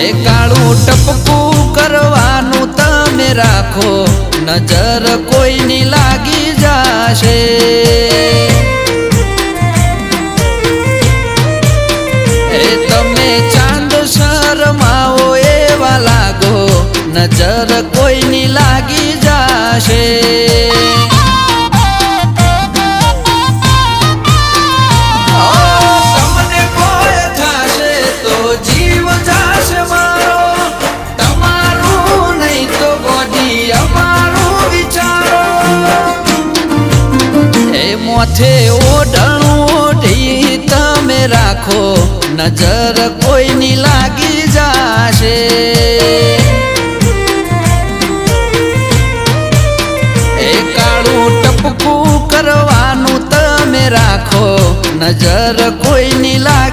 એ કાળું ટપકું કરવાનું તમે રાખો. નજર કોઈની લાગી જાશે. એ તમે ચાંદ શરમાવો લાગો. નજર કોઈની લાગી જાશે મોથે ઓઢણું ઓઢી તમે રાખો. નજર કોઈની લાગી જાશે. એ ટપકું કરવાનું તમે રાખો. નજર કોઈની લાગી